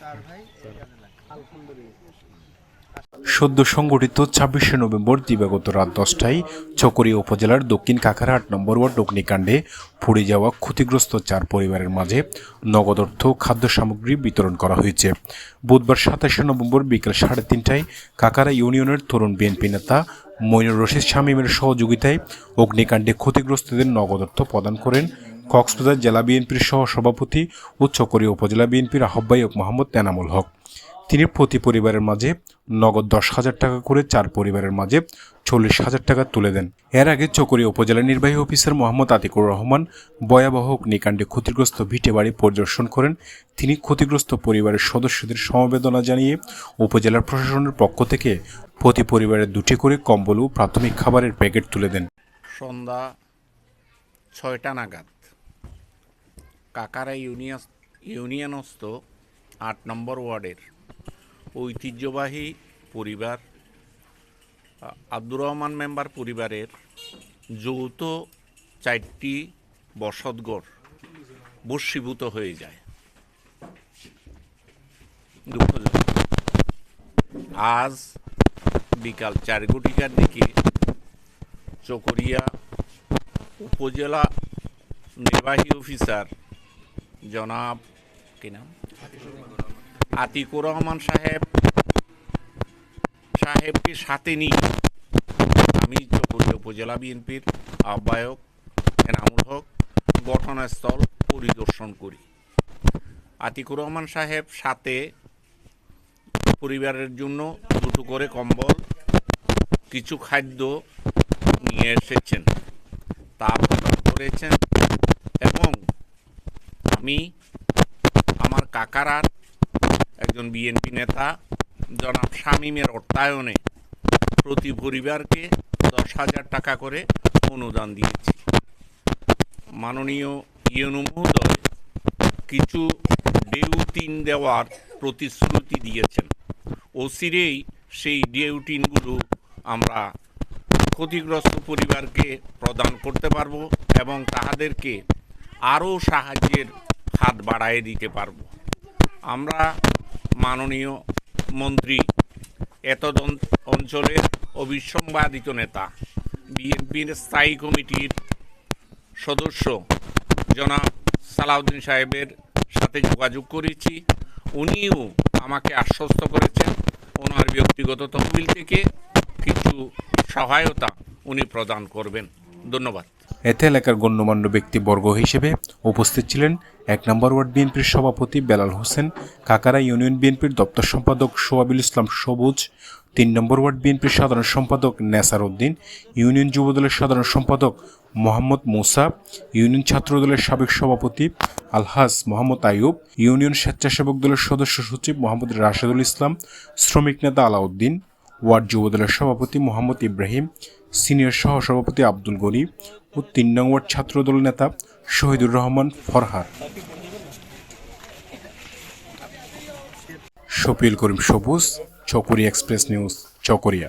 তার ভাই আলহামদুলিল্লাহ। সদ্য সংগঠিত ছাব্বিশে নভেম্বর দিবাগত রাত দশটায় চকরিয়া উপজেলার দক্ষিণ কাকার আট নম্বর ওয়ার্ড অগ্নিকাণ্ডে পুড়ে যাওয়া ক্ষতিগ্রস্ত চার পরিবারের মাঝে নগদ অর্থ খাদ্য সামগ্রী বিতরণ করা হয়েছে। বুধবার সাতাশে নভেম্বর বিকেল সাড়ে তিনটায় কাকারা ইউনিয়নের তরুণ বিএনপি নেতা মইনুর রশিদ শামীমের সহযোগিতায় অগ্নিকাণ্ডে ক্ষতিগ্রস্তদের নগদ অর্থ প্রদান করেন কক্সবাজার জেলা বিএনপির সহ সভাপতি ও চকরিয়া উপজেলা বিএনপির আহ্বায়ক মোহাম্মদ তেনামুল হক। তিনি প্রতি পরিবারের মাঝে নগদ দশ হাজার টাকা করে চার পরিবারের মাঝে চল্লিশ হাজার টাকা তুলে দেন। এর আগে চকরিয়া উপজেলা নির্বাহী অফিসার মোহাম্মদ আতিকুর রহমান ভয়াবহ অগ্নিকাণ্ডে ক্ষতিগ্রস্ত ভিটে বাড়ি পরিদর্শন করেন। তিনি ক্ষতিগ্রস্ত পরিবারের সদস্যদের সমবেদনা জানিয়ে উপজেলার প্রশাসনের পক্ষ থেকে প্রতি পরিবারের দুটি করে কম্বল ও প্রাথমিক খাবারের প্যাকেট তুলে দেন। সন্ধ্যা ছয়টা নাগাদ কাকারা ইউনিয়ন ইউনিয়নস্থ আট নম্বর ওয়ার্ডের ঐতিহ্যবাহী পরিবার, আব্দুর রহমান মেম্বার পরিবারের যৌথ চারটি বসতঘর বর্ষীভূত হয়ে যায়। আজ বিকাল চার ঘটিকার দিকে চকরিয়া উপজেলা নির্বাহী অফিসার জনাব, কি নাম? আতিকুর রহমান সাহেব, সাহেবকে সাথে নিয়ে আমি উপজেলা বিএনপির আহ্বায়ক, এনামুল হক ঘটনাস্থল পরিদর্শন করি। আতিকুর রহমান সাহেব সাথে পরিবারের জন্য দুটো করে কম্বল, কিছু খাদ্য নিয়ে এসেছেন। তা প্রদান করেছেন এবং আমি আমার কাকারার একজন বিএনপি নেতা, জনাব শামীমের অর্থায়নে প্রতি পরিবারকে দশ হাজার টাকা করে অনুদান দিয়েছি। মাননীয় ইউনু মহোদয় কিছু ডেউটিন দেওয়ার প্রতিশ্রুতি দিয়েছেন। অচিরেই সেই ডেউটিনগুলো আমরা ক্ষতিগ্রস্ত পরিবারকে প্রদান করতে পারব এবং তাহাদেরকে আরও সাহায্যের হাত বাড়ায় দিতে পারব। আমরা মাননীয় মন্ত্রী, এত অঞ্চলের অবিসংবাদিত নেতা, বিএনপির স্থায়ী কমিটির সদস্য জনাব সালাউদ্দিন সাহেবের সাথে যোগাযোগ করেছি। উনিও আমাকে আশ্বস্ত করেছেন ওনার ব্যক্তিগত তহবিল থেকে কিছু সহায়তা উনি প্রদান করবেন। ধন্যবাদ। এতে এলাকার গণ্যমান্য ব্যক্তিবর্গ হিসেবে উপস্থিত ছিলেন এক নম্বর ওয়ার্ড বিএনপির সভাপতি বেলাল হোসেন, কাকারা ইউনিয়ন বিএনপির দপ্তর সম্পাদক সোয়াবুল ইসলাম সবুজ, তিন নম্বর ওয়ার্ড বিএনপির সাধারণ সম্পাদক নেসার উদ্দিন, ইউনিয়ন যুবদলের সাধারণ সম্পাদক মোহাম্মদ মুসা, ইউনিয়ন ছাত্রদলের সাবেক সভাপতি আলহাজ মোহাম্মদ আইয়ুব, ইউনিয়ন স্বেচ্ছাসেবক দলের সদস্য সচিব মোহাম্মদ রাশেদুল ইসলাম, শ্রমিক নেতা আলাউদ্দিন ওয়ার্ড যুবদলের সভাপতি মোহাম্মদ ইব্রাহিম, সিনিয়র সহসভাপতি আব্দুল গনি ও তিন নং ওয়ার্ড ছাত্রদল নেতা শহীদুর রহমান ফরহাদ শপিল করিম সবুজ চকরিয়া এক্সপ্রেস নিউজ, চকরিয়া।